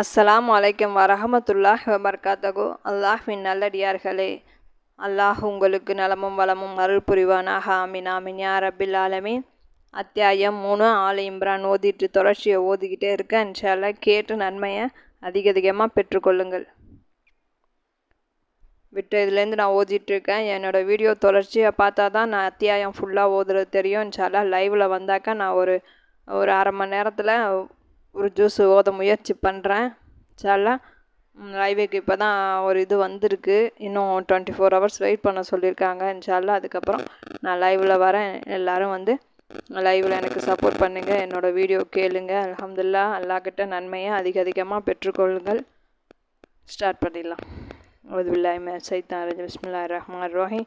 அஸ்ஸலாம் வலைக்கம் வரஹமத்துல்லாஹ் வபர்காத்தகு அல்லாஹ்வின் நல்லடியார்களே அல்லாஹ் உங்களுக்கு நலமும் வளமும் அருள் புரிவானாக ஆமின் ஆமின். யா ரப்பில் ஆலமீன். அத்தியாயம் மூணு ஆல் இம்ரான் ஓதிட்டு தொடர்ச்சியை ஓதிக்கிட்டே இருக்கேன் இன்ஷால்ல கேட்டு நன்மையை அதிக அதிகமாக பெற்றுக்கொள்ளுங்கள். விட்டு இதுலேருந்து நான் ஓதிட்டுருக்கேன் என்னோடய வீடியோ தொடர்ச்சியை பார்த்தா தான் நான் அத்தியாயம் ஃபுல்லாக ஓதுறது தெரியும். இன்ஷால்லா லைவில் வந்தாக்கா நான் ஒரு ஒரு அரை மணி நேரத்தில் ஒரு ஜூஸ் ஓத முயற்சி பண்ணுறேன் சாலா லைவேக்கு இப்போ தான் ஒரு இது வந்திருக்கு. இன்னும் டுவெண்ட்டி ஃபோர் ஹவர்ஸ் வெயிட் பண்ண சொல்லியிருக்காங்க. இன்ஷால்லா. அதுக்கப்புறம் நான் லைவில் வரேன். எல்லோரும் வந்து லைவில் எனக்கு சப்போர்ட் பண்ணுங்கள் என்னோடய வீடியோ கேளுங்க. அலமதுல்லா அல்லாக்கிட்ட நன்மையை அதிக அதிகமாக பெற்றுக்கொள்ளுங்கள். ஸ்டார்ட் பண்ணிடலாம். அதுவில்லாய் சைத்தான் ரஜ் பிஸ்மில்லா ரஹ்மான் ரோஹி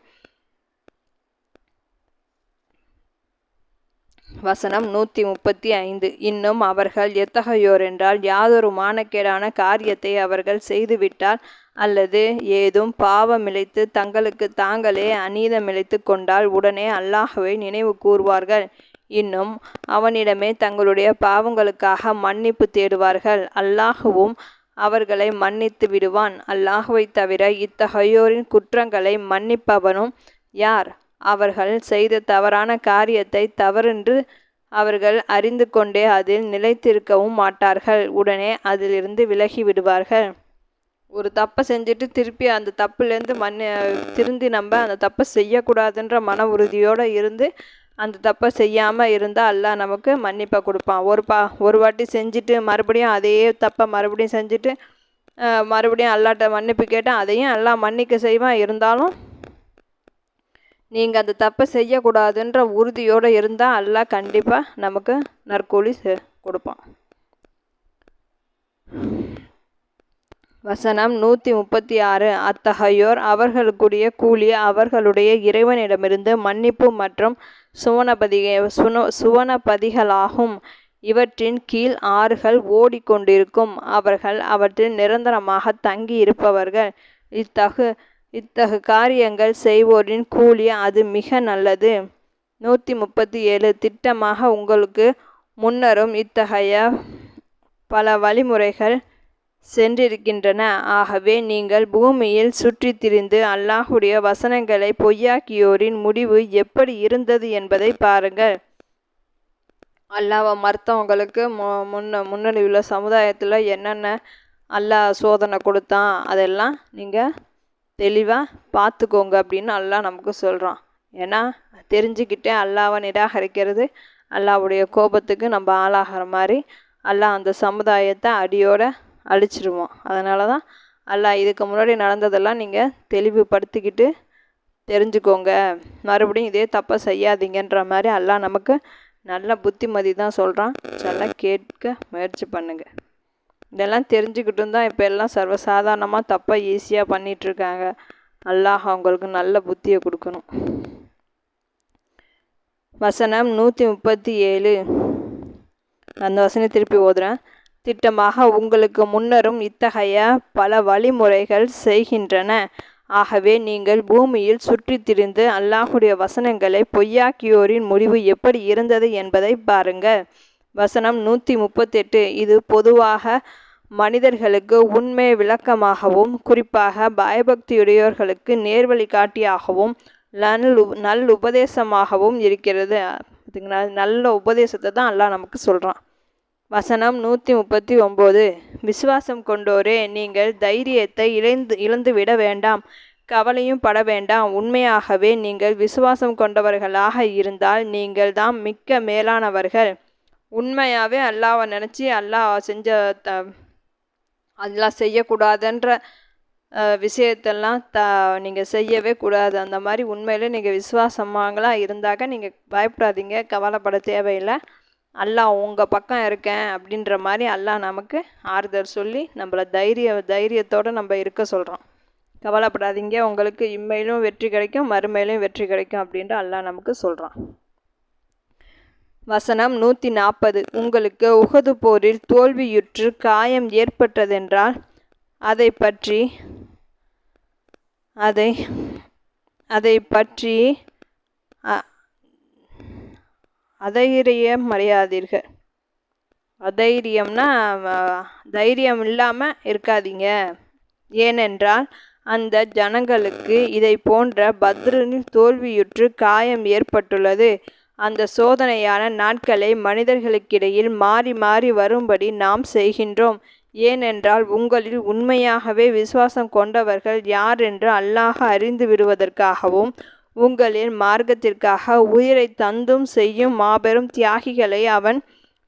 வசனம் நூற்றி முப்பத்தி ஐந்து இன்னும் அவர்கள் எத்தகையோர் என்றால் யாதொரு மானக்கேடான காரியத்தை அவர்கள் செய்துவிட்டால் அல்லது ஏதும் பாவமிழைத்து தங்களுக்கு தாங்களே அநீதமிழைத்து கொண்டால் உடனே அல்லாஹுவை நினைவு கூறுவார்கள் இன்னும் அவனிடமே தங்களுடைய பாவங்களுக்காக மன்னிப்பு தேடுவார்கள். அல்லாஹுவும் அவர்களை மன்னித்து விடுவான். அல்லாஹுவை தவிர இத்தகையோரின் குற்றங்களை மன்னிப்பவனும் யார்? அவர்கள் செய்த தவறான காரியத்தை தவறென்று அவர்கள் அறிந்து கொண்டே அதில் நிலைத்திருக்கவும் மாட்டார்கள். உடனே அதிலிருந்து விலகி விடுவார்கள் ஒரு தப்பை செஞ்சுட்டு திருப்பி அந்த தப்புலேருந்து மண் திருந்தி நம்ம அந்த தப்பை செய்யக்கூடாதுன்ற மன உறுதியோடு இருந்து அந்த தப்பை செய்யாமல் இருந்தால் எல்லாம் நமக்கு மன்னிப்பை கொடுப்பான். ஒரு பா ஒரு வாட்டி செஞ்சுட்டு மறுபடியும் அதே தப்பை மறுபடியும் செஞ்சுட்டு மறுபடியும் அல்லாட்ட மன்னிப்பு கேட்டால் அதையும் எல்லாம் மன்னிக்க செய்வான். இருந்தாலும் நீங்கள் அந்த தப்பை செய்யக்கூடாதுன்ற உறுதியோடு இருந்தால் எல்லாம் கண்டிப்பாக நமக்கு நற்கூலி கொடுப்பான். வசனம் நூற்றி முப்பத்தி ஆறு அத்தகையோர் அவர்களுக்குரிய கூலி அவர்களுடைய இறைவனிடமிருந்து மன்னிப்பு மற்றும் சுவனபதி சுன சுவனபதிகளாகும். இவற்றின் கீழ் ஆறுகள் ஓடிக்கொண்டிருக்கும். அவர்கள் அவற்றில் நிரந்தரமாக தங்கி இருப்பவர்கள் இத்தகு இத்தகு காரியங்கள் செய்வோரின் கூலி அது மிக நல்லது. நூற்றி முப்பத்தி ஏழு திட்டமாக உங்களுக்கு முன்னரும் இத்தகைய பல வழிமுறைகள் சென்றிருக்கின்றன. ஆகவே நீங்கள் பூமியில் சுற்றி திரிந்து அல்லாஹுடைய வசனங்களை பொய்யாக்கியோரின் முடிவு எப்படி இருந்தது என்பதை பாருங்கள். அல்லாவை மறுத்தவங்களுக்கு மு முன்ன முன்னணி உள்ள சமுதாயத்தில் என்னென்ன அல்லாஹ் சோதனை கொடுத்தான் அதெல்லாம் நீங்கள் தெளிவாக பார்த்துக்கோங்க அப்படின்னு அல்லாஹ் நமக்கு சொல்கிறான் ஏன்னா தெரிஞ்சுக்கிட்டே அல்லாவை நிராகரிக்கிறது அல்லாவுடைய கோபத்துக்கு நம்ம ஆளாகிற மாதிரி அல்லாஹ் அந்த சமுதாயத்தை அடியோடு அழிச்சிருவோம் அதனால தான் அல்லாஹ் இதுக்கு முன்னாடி நடந்ததெல்லாம் நீங்கள் தெளிவுபடுத்திக்கிட்டு தெரிஞ்சுக்கோங்க. மறுபடியும் இதே தப்பை செய்யாதீங்கன்ற மாதிரி அல்லாஹ் நமக்கு நல்ல புத்திமதி தான் சொல்கிறான் நல்லா கேட்க முயற்சி பண்ணுங்கள் இதெல்லாம் தெரிஞ்சுக்கிட்டும் தான் இப்போ எல்லாம் சர்வசாதாரணமாக தப்பாக ஈஸியாக பண்ணிகிட்ருக்காங்க அல்லாஹ் அவங்களுக்கு நல்ல புத்தியை கொடுக்கணும். வசனம் நூற்றி முப்பத்தி ஏழு அந்த வசனம் திருப்பி ஓதுறேன். திட்டமாக உங்களுக்கு முன்னரும் இத்தகைய பல வழிமுறைகள் செய்கின்றன. ஆகவே நீங்கள் பூமியில் சுற்றித் திரிந்து அல்லாஹுடைய வசனங்களை பொய்யாக்கியோரின் முடிவு எப்படி இருந்தது என்பதை பாருங்கள். வசனம் நூற்றி முப்பத்தெட்டு இது பொதுவாக மனிதர்களுக்கு உண்மை விளக்கமாகவும் குறிப்பாக பயபக்தியுடையோர்களுக்கு நேர்வழி காட்டியாகவும் நல் நல் உபதேசமாகவும் இருக்கிறது. நல்ல உபதேசத்தை தான் அல்லாஹ் நமக்கு சொல்கிறான் வசனம் நூற்றி முப்பத்தி ஒம்பது விசுவாசம் கொண்டோரே நீங்கள் தைரியத்தை இழந்து இழந்து விட வேண்டாம். கவலையும் பட வேண்டாம். உண்மையாகவே நீங்கள் விசுவாசம் கொண்டவர்களாக இருந்தால் நீங்கள் தான் மிக்க மேலானவர்கள். உண்மையாகவே அல்லாவை நினச்சி அல்லாஹ் செஞ்ச த அதெல்லாம் செய்யக்கூடாதுன்ற விஷயத்தெல்லாம் த நீங்கள் செய்யவே கூடாது. அந்த மாதிரி உண்மையில் நீங்கள் விசுவாசமாகலாம் இருந்தாக்க நீங்கள் பயப்படாதீங்க. கவலைப்பட தேவையில்லை. அல்லாஹ் உங்கள் பக்கம் இருக்கேன் அப்படின்ற மாதிரி அல்லாஹ் நமக்கு ஆறுதல் சொல்லி நம்மளை தைரிய தைரியத்தோடு நம்ம இருக்க சொல்கிறோம் கவலைப்படாதீங்க. உங்களுக்கு இம்மையிலும் வெற்றி கிடைக்கும் மறுமையிலும் வெற்றி கிடைக்கும் அப்படின்ற அல்லாஹ் நமக்கு சொல்கிறான் வசனம் நூற்றி நாற்பது உங்களுக்கு உகது போரில் தோல்வியுற்று காயம் ஏற்பட்டதென்றால் அதை பற்றி அதை அதை பற்றி அதைரிய மறையாதீர்கள். அதைரியம்னா தைரியம் இல்லாமல் இருக்காதீங்க. ஏனென்றால் அந்த ஜனங்களுக்கு இதை போன்ற பத்ரனில் தோல்வியுற்று காயம் ஏற்பட்டுள்ளது. அந்த சோதனையான நாட்களை மனிதர்களுக்கிடையில் மாறி மாறி வரும்படி நாம் செய்கின்றோம். ஏனென்றால் உங்களில் உண்மையாகவே விசுவாசம் கொண்டவர்கள் யார் என்று அல்லாஹ் அறிந்து விடுவதற்காகவும் உங்களின் மார்க்கத்திற்காக உயிரை தந்தும் செய்யும் மாபெரும் தியாகிகளை அவன்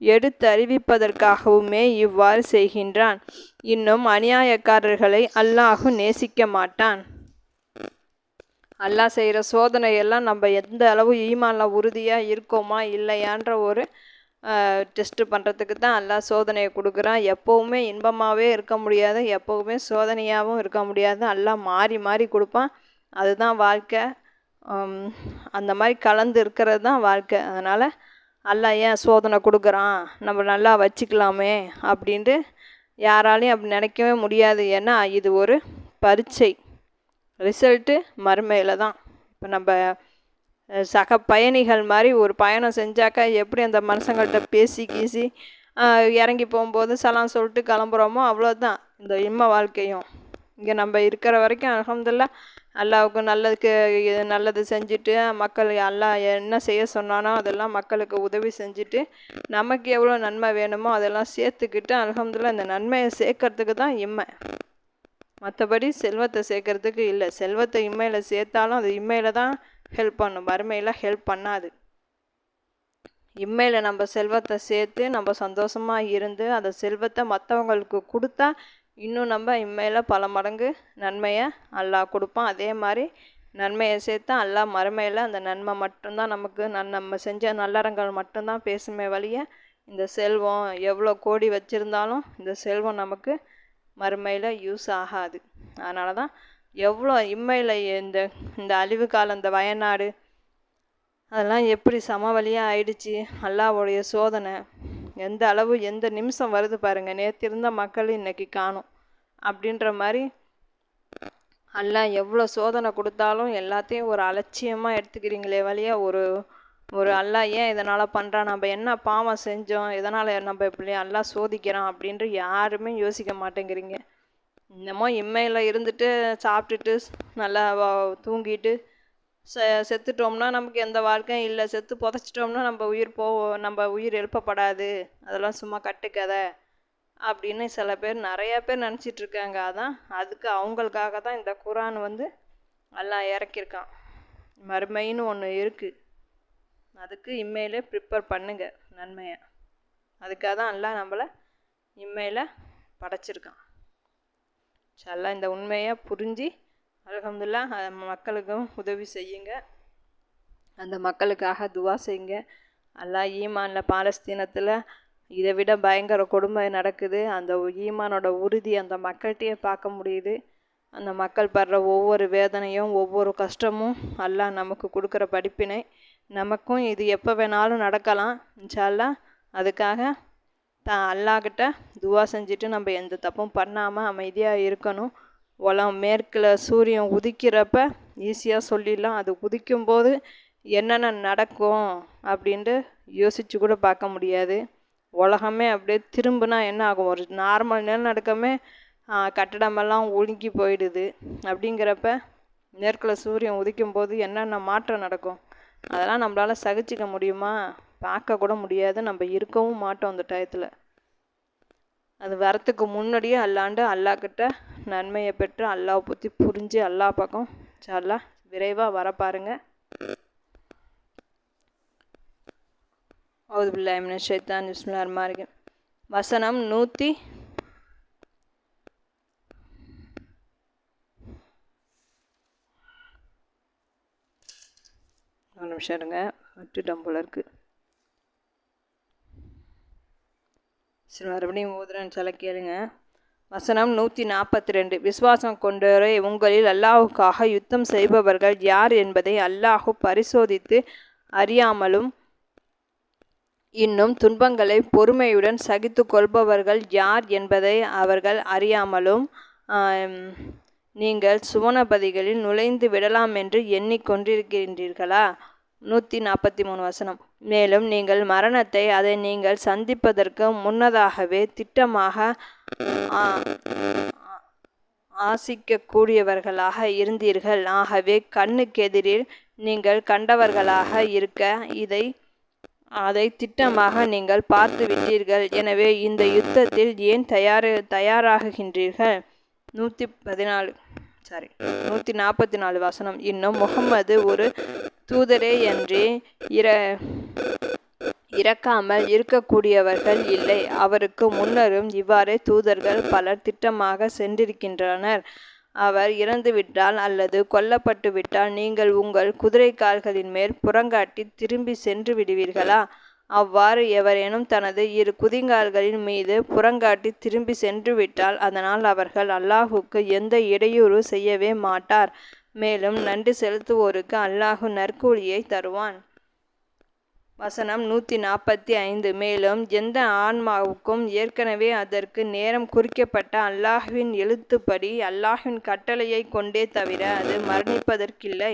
எடுத்தறிவிப்பதற்காகவுமே இவ்வாறு செய்கின்றான். இன்னும் அநியாயக்காரர்களை அல்லாஹு நேசிக்க மாட்டான். அல்லாஹ் செய்கிற சோதனையெல்லாம் நம்ம எந்த அளவு ஈமானில் உறுதியாக இருக்கோமா இல்லையான்ற ஒரு டெஸ்ட்டு பண்ணுறதுக்கு தான் அல்லாஹ் சோதனையை கொடுக்குறான். எப்போவுமே இன்பமாகவே இருக்க முடியாது எப்போவுமே சோதனையாகவும் இருக்க முடியாது. எல்லாம் மாறி மாறி கொடுப்பான். அதுதான் வாழ்க்கை. அந்த மாதிரி கலந்து இருக்கிறது தான் வாழ்க்கை. அதனால் அல்லாஹ் ஏன் சோதனை கொடுக்குறான்? நம்ம நல்லா வச்சுக்கலாமே அப்படின்ட்டு யாராலையும் அப்படி நினைக்கவே முடியாது. ஏன்னா இது ஒரு பரீட்சை. ரிசல்ட்டு மறுமையில் தான். இப்போ நம்ம சக பயணிகள் மாதிரி ஒரு பயணம் செஞ்சாக்கா எப்படி அந்த மனுஷங்கள்ட்ட பேசி கீசி இறங்கி போகும்போது சலாம் சொல்லிட்டு கிளம்புறோமோ அவ்வளோதான் இந்த இம்ம வாழ்க்கையும். இங்கே நம்ம இருக்கிற வரைக்கும் அலமதுல்லா அல்லாவுக்கு நல்லதுக்கு இது நல்லது செஞ்சுட்டு மக்கள் எல்லாம் என்ன செய்ய சொன்னானோ அதெல்லாம் மக்களுக்கு உதவி செஞ்சுட்டு நமக்கு எவ்வளோ நன்மை வேணுமோ அதெல்லாம் சேர்த்துக்கிட்டு அலமதுல்லா இந்த நன்மையை சேர்க்கறதுக்கு தான் இம்மை. மற்றபடி செல்வத்தை சேர்க்கறதுக்கு இல்லை. செல்வத்தை இம்மையில் சேர்த்தாலும் அது இம்மையில் தான் ஹெல்ப் பண்ணும். வறுமையில் ஹெல்ப் பண்ணாது. இம்மையில் நம்ம செல்வத்தை சேர்த்து நம்ம சந்தோஷமாக இருந்து அந்த செல்வத்தை மற்றவங்களுக்கு கொடுத்தா இன்னும் நம்ம இம்மையில் பல மடங்கு நன்மையை அல்லா கொடுப்பான். அதே மாதிரி நன்மையை சேர்த்தா அல்லா மறுமையில் அந்த நன்மை மட்டும்தான் நமக்கு நன் நம்ம செஞ்ச நல்லறங்கள் மட்டும்தான் பேசுமே வழிய இந்த செல்வம் எவ்வளோ கோடி வச்சுருந்தாலும் இந்த செல்வம் நமக்கு மறுமையில் யூஸ் ஆகாது. அதனால தான் எவ்வளோ இம்மையில் இந்த இந்த அழிவு காலம் இந்த வயநாடு அதெல்லாம் எப்படி சமவெளியாக ஆயிடுச்சு? அல்லாவுடைய சோதனை. எந்த அளவு எந்த நிமிஷம் வருது பாருங்கள் நேற்று இருந்த மக்கள் இன்றைக்கி காணும். அப்படின்ற மாதிரி அல்லாஹ் எவ்வளோ சோதனை கொடுத்தாலும் எல்லாத்தையும் ஒரு அலட்சியமாக எடுத்துக்கிறீங்களே வழியா ஒரு ஒரு அல்லாஹ் ஏன் இதனால் பண்ணுறான் நம்ம என்ன பாவம் செஞ்சோம்? இதனால் நம்ம இப்படி அல்லாஹ் சோதிக்கிறான் அப்படின்ட்டு யாருமே யோசிக்க மாட்டேங்கிறீங்க. இன்னமோ இம்மையில் இருந்துட்டு சாப்பிட்டுட்டு நல்லா தூங்கிட்டு செ செத்துட்டோம்னா நமக்கு எந்த வாழ்க்கையும் இல்லை. செத்து புதைச்சிட்டோம்னா நம்ம உயிர் போ நம்ம உயிர் எழுப்பப்படாது. அதெல்லாம் சும்மா கட்டுக்கதை அப்படின்னு சில பேர் நிறையா பேர் நினச்சிட்ருக்காங்க அதான் அதுக்கு அவங்களுக்காக தான் இந்த குரான் வந்து எல்லாம் இறக்கியிருக்கான். மறுமைன்னு ஒன்று இருக்குது அதுக்கு இம்மையிலே ப்ரிப்பேர் பண்ணுங்க நன்மையை. அதுக்காக தான் எல்லாம் நம்மளை இம்மையில் படைச்சிருக்கான். எல்லாம் இந்த உண்மையை புரிஞ்சு அலகம்துல்லா மக்களுக்கும் உதவி செய்யுங்க. அந்த மக்களுக்காக துவா செய்யுங்க. அல்லாஹ் ஈமானில் பாலஸ்தீனத்தில் இதை விட பயங்கர கொடுமை நடக்குது. அந்த ஈமானோட உறுதி அந்த மக்கள்கிட்டயே பார்க்க முடியுது. அந்த மக்கள் படுற ஒவ்வொரு வேதனையும் ஒவ்வொரு கஷ்டமும் அல்லாஹ் நமக்கு கொடுக்குற படிப்பினை நமக்கும் இது எப்போ வேணாலும் நடக்கலாம் இன்ஷால்லா அதுக்காக தான் அல்லாஹ்கிட்ட துவா செஞ்சுட்டு நம்ம எந்த தப்பும் பண்ணாமல் அமைதியாக இருக்கணும். உலம் மேற்கில் சூரியன் உதிக்கிறப்ப ஈஸியாக சொல்லிடலாம். அது உதிக்கும்போது என்னென்ன நடக்கும் அப்படின்ட்டு யோசித்து கூட பார்க்க முடியாது. உலகமே அப்படியே திரும்பினா என்ன ஆகும்? ஒரு நார்மல் நிலநடுக்கமே ஆ, கட்டடமெல்லாம் ஒழுங்கி போயிடுது. அப்படிங்கிறப்ப மேற்கில் சூரியன் உதிக்கும் போது என்னென்ன மாற்றம் நடக்கும்? அதெல்லாம் நம்மளால் சகிச்சிக்க முடியுமா? பார்க்க கூட முடியாது. நம்ம இருக்கவும் மாட்டோம் அந்த டயத்தில். அது வரத்துக்கு முன்னாடியே அல்லாண்டு அல்லாக்கிட்ட நன்மையை பெற்று அல்லாஹ் பற்றி புரிஞ்சு அல்லாஹ் பக்கம் அல்லாஹ் விரைவாக வர பாருங்க. அவுது பில்லாமின ஷைத்தான் பிஸ்மில்லாஹிர் ரஹ்மானிர் வசனம் நூற்றி ஒரு நிமிஷம் இருங்க. விட்டுட்டோம் போல இருக்குது சரி மறுபடியும் ஊதுறேன்னு சொல்ல கேளுங்க. வசனம் நூற்றி நாற்பத்தி ரெண்டு விசுவாசம் கொண்டோரை உங்களில் அல்லாஹுக்காக யுத்தம் செய்பவர்கள் யார் என்பதை அல்லாஹு பரிசோதித்து அறியாமலும் இன்னும் துன்பங்களை பொறுமையுடன் சகித்து கொள்பவர்கள் யார் என்பதை அவர்கள் அறியாமலும் நீங்கள் சுவனபதிகளில் நுழைந்து விடலாம் என்று எண்ணிக்கொண்டிருக்கின்றீர்களா? நூற்றி நாற்பத்தி மூணு வசனம். மேலும் நீங்கள் மரணத்தை அதை நீங்கள் சந்திப்பதற்கு முன்னதாகவே திட்டமாக ஆசிக்கக்கூடியவர்களாக இருந்தீர்கள். ஆகவே கண்ணுக்கெதிரில் நீங்கள் கண்டவர்களாக இருக்க இதை அதை திட்டமாக நீங்கள் பார்த்து விட்டீர்கள் எனவே இந்த யுத்தத்தில் ஏன் தயார் தயாராகுகின்றீர்கள்? நூற்றி பதினாலு சாரி நூற்றி நாற்பத்தி நாலு வசனம். இன்னும் முகம்மது ஒரு தூதரே என்று இர இறக்காமல் இருக்கக்கூடியவர்கள் இல்லை. அவருக்கு முன்னரும் இவ்வாறே தூதர்கள் பலர் திட்டமாக சென்றிருக்கின்றனர். அவர் இறந்துவிட்டால் அல்லது கொல்லப்பட்டுவிட்டால் நீங்கள் உங்கள் குதிரை கால்களின் மேல் புறங்காட்டி திரும்பி சென்று விடுவீர்களா? அவ்வாறு எவரேனும் தனது இரு குதிங்கால்களின் மீது புறங்காட்டி திரும்பி சென்று விட்டால் அதனால் அவர்கள் அல்லாஹுக்கு எந்த இடையூறு செய்யவே மாட்டார். மேலும் நன்றி செலுத்துவோருக்கு அல்லாஹு நற்கூலியை தருவான். வசனம் நூற்றி நாற்பத்தி ஐந்து. மேலும் எந்த ஆன்மாவுக்கும் ஏற்கனவே அதற்கு நேரம் குறிக்கப்பட்ட அல்லாஹுவின் எழுத்துப்படி அல்லாஹுவின் கட்டளையை கொண்டே தவிர அது மரணிப்பதற்கில்லை.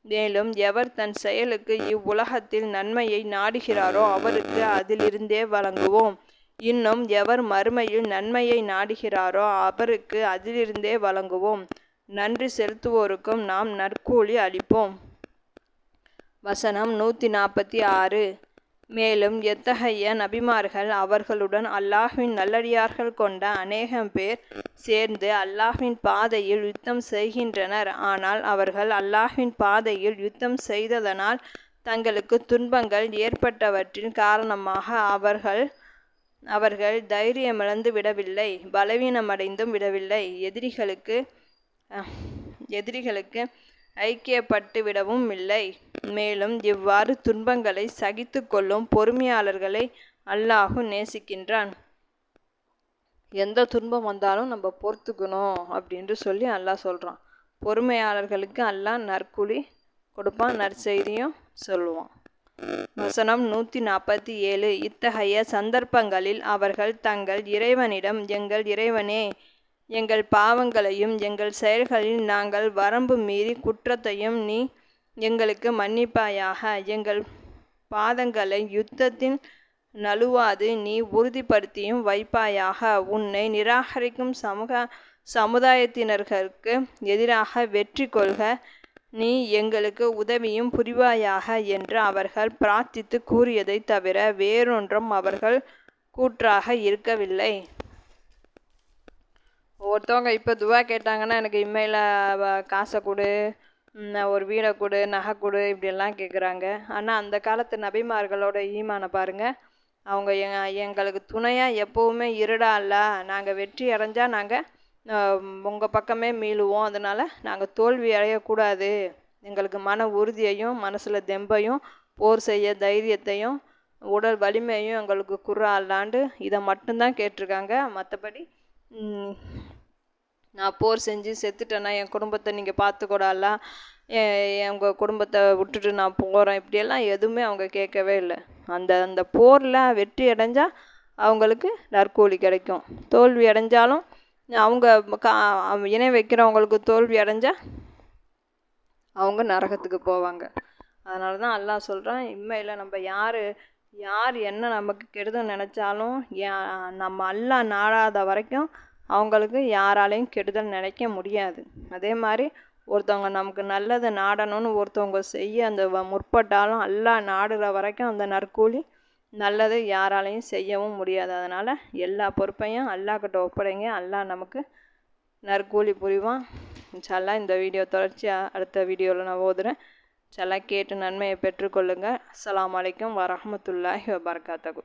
மேலும் எவர் தன் செயலுக்கு இவ்வுலகத்தில் நன்மையை நாடுகிறாரோ அவருக்கு அதிலிருந்தே வழங்குவோம். இன்னும் எவர் மறுமையில் நன்மையை நாடுகிறாரோ அவருக்கு அதிலிருந்தே வழங்குவோம். நன்றி செலுத்துவோருக்கும் நாம் நற்கூலி அளிப்போம். வசனம் நூற்றி நாற்பத்தி ஆறு. மேலும் எத்தகைய நபிமார்கள் அவர்களுடன் அல்லாஹ்வின் நல்லடியார்கள் கொண்ட அநேகம் பேர் சேர்ந்து அல்லாஹ்வின் பாதையில் யுத்தம் செய்கின்றனர். ஆனால் அவர்கள் அல்லாஹ்வின் பாதையில் யுத்தம் செய்ததனால் தங்களுக்கு துன்பங்கள் ஏற்பட்டவற்றின் காரணமாக அவர்கள் அவர்கள் தைரியமிழந்து விடவில்லை பலவீனமடைந்தும் விடவில்லை. எதிரிகளுக்கு எதிரிகளுக்கு ஐக்கியப்பட்டு விடவும் இல்லை. மேலும் இவ்வாறு துன்பங்களை சகித்து கொள்ளும் பொறுமையாளர்களை அல்லாஹு நேசிக்கின்றான். எந்த துன்பம் வந்தாலும் நம்ம பொறுத்துக்கணும் அப்படின்ட்டு சொல்லி அல்லாஹ் சொல்கிறான் பொறுமையாளர்களுக்கு அல்லாஹ் நற்குழி கொடுப்பான் நற்செய்தியும் சொல்லுவான். வசனம் நூற்றி நாற்பத்தி ஏழு இத்தகைய சந்தர்ப்பங்களில் அவர்கள் தங்கள் இறைவனிடம் எங்கள் இறைவனே எங்கள் பாவங்களையும் எங்கள் செயல்களில் நாங்கள் வரம்பு மீறி குற்றத்தையும் நீ எங்களுக்கு மன்னிப்பாயாக. எங்கள் பாதங்களை யுத்தத்தின் நழுவாது நீ உறுதிப்படுத்தியும் வைப்பாயாக. உன்னை நிராகரிக்கும் சமூக சமுதாயத்தினர்களுக்கு எதிராக வெற்றி கொள்க. நீ எங்களுக்கு உதவியும் புரிவாயாக என்று அவர்கள் பிரார்த்தித்து கூறியதை தவிர வேறொன்றும் அவர்கள் கூற்றாக இருக்கவில்லை. ஒருத்தவங்க இப்போ துவா கேட்டாங்கன்னா எனக்கு இம்மையில் காசை கொடு ஒரு வீடை கொடு நகை கொடு இப்படியெல்லாம் கேட்குறாங்க ஆனால் அந்த காலத்து நபிமார்களோட ஈமானை பாருங்கள் அவங்க எங்களுக்கு துணையாக எப்போவுமே இருடா இல்லை நாங்கள் வெற்றி அடைஞ்சால் நாங்கள் உங்கள் பக்கமே மீளுவோம். அதனால் நாங்கள் தோல்வி அடையக்கூடாது. எங்களுக்கு மன உறுதியையும் மனசில் தெம்பையும் போர் செய்ய தைரியத்தையும் உடல் வலிமையும் எங்களுக்கு குர்ரா அல்லாண்டு இதை மட்டும்தான் கேட்டிருக்காங்க. மற்றபடி நான் போர் செஞ்சு செத்துட்டேன்னா என் குடும்பத்தை நீங்கள் பார்த்துக்கூடாலாம் உங்கள் குடும்பத்தை விட்டுட்டு நான் போகிறேன் இப்படியெல்லாம் எதுவுமே அவங்க கேட்கவே இல்லை. அந்த அந்த போரில் வெற்றி அடைஞ்சால் அவங்களுக்கு நற்கூலி கிடைக்கும். தோல்வி அடைஞ்சாலும் அவங்க கா இணை வைக்கிறவங்களுக்கு தோல்வி அடைஞ்சால் அவங்க நரகத்துக்கு போவாங்க. அதனால தான் அல்லாஹ் சொல்கிறேன் இம்மையில் நம்ம யார் யார் என்ன நமக்கு கெடுதல் நினச்சாலும் நம்ம அல்லாஹ் நாடாத வரைக்கும் அவங்களுக்கு யாராலையும் கெடுதல் நினைக்க முடியாது. அதே மாதிரி ஒருத்தவங்க நமக்கு நல்லது நாடணும்னு ஒருத்தவங்க செய்ய அந்த முற்பட்டாலும் எல்லா நாடுற வரைக்கும் அந்த நற்கூலி நல்லது யாராலையும் செய்யவும் முடியாது. அதனால் எல்லா பொறுப்பையும் அல்லாக்கிட்ட ஒப்படைங்க. அல்லா நமக்கு நற்கூலி புரிவான். சல்லா இந்த வீடியோ தொடர்ச்சியாக அடுத்த வீடியோவில் நான் ஓதுறேன். சல்லா கேட்டு நன்மையை பெற்றுக்கொள்ளுங்கள் அஸ்லாம் வலைக்கம் வரமத்துல்லாஹி வபர்காத்தகு